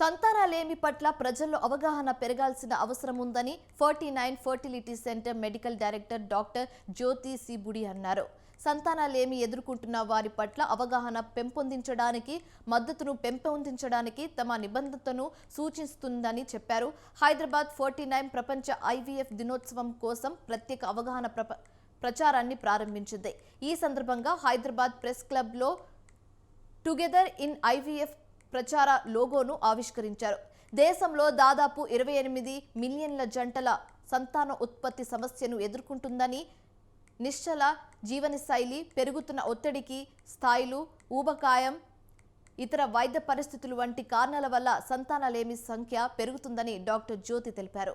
సంతానాలేమి పట్ల ప్రజల్లో అవగాహన పెరగాల్సిన అవసరం ఉందని forty nine fertility centre medical director doctor Jyothi Sibudi అన్నారు. సంతానాలేమి ఎదుర్కొంటున్న వారి పట్ల అవగాహన పెంపొందించడానికి మద్దతును పెంపొందించడానికి తమ నిబంధనను సూచిస్తుందని చెప్పారు. హైదరాబాద్ ఫార్టీ నైన్ ప్రపంచ ఐవీఎఫ్ దినోత్సవం కోసం ప్రత్యేక అవగాహన ప్రప ప్రచారాన్ని ప్రారంభించింది. ఈ సందర్భంగా హైదరాబాద్ ప్రెస్ క్లబ్లో టుగెదర్ ఇన్ ఐవీఎఫ్ ప్రచార లోగోను ఆవిష్కరించారు. దేశంలో దాదాపు ఇరవై ఎనిమిది మిలియన్ల జంటల సంతాన ఉత్పత్తి సమస్యను ఎదుర్కొంటుందని నిశ్చల జీవనశైలి పెరుగుతున్న ఒత్తిడికి స్థాయిలు ఊబకాయం ఇతర వైద్య పరిస్థితులు వంటి కారణాల వల్ల సంతానలేమి సంఖ్య పెరుగుతుందని డాక్టర్ జ్యోతి తెలిపారు.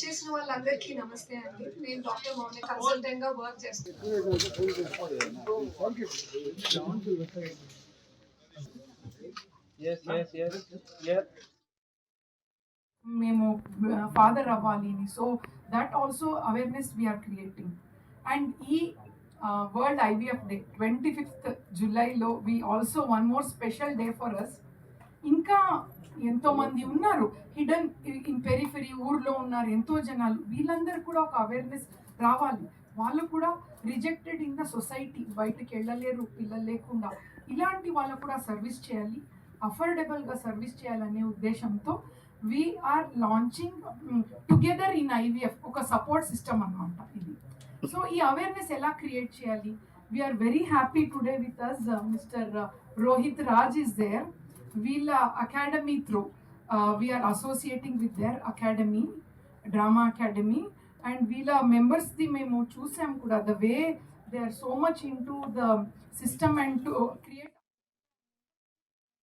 చేసిన వాళ్ళందరికీ నమస్తే అండి నేను డాక్టర్ మౌని కన్సల్టెంట్ గా వర్క్ చేస్తున్నాను Yes, yes, yes, yes. మేము ఫాదర్ అవ్వాలి అని so that also awareness we're creating and ఈ world IVF day twenty fifth జూలైలో we also one more special day for us ఇంకా ఎంతో మంది ఉన్నారు. హిడెన్ ఇన్ పెరిఫెరీ ఊర్లో ఉన్నారు ఎంతో జనాలు. వీళ్ళందరూ కూడా ఒక అవేర్నెస్ రావాలి. వాళ్ళు కూడా రిజెక్టెడ్ ఇన్ ద సొసైటీ బయటకు వెళ్ళలేరు పిల్లలు లేకుండా. ఇలాంటి వాళ్ళకు కూడా సర్వీస్ చేయాలి. అఫోర్డబుల్గా సర్వీస్ చేయాలనే ఉద్దేశంతో we are launching together in IVF ఒక సపోర్ట్ సిస్టమ్ అన్నమాట ఇది. సో ఈ అవేర్నెస్ ఎలా క్రియేట్ చేయాలి? We are very happy today with us mister Rohit Raj is there వీళ్ళ academy through we are associating with their academy drama academy and వీళ్ళ మెంబర్స్ది మేము చూసాం కూడా the way they are so much into the system and to create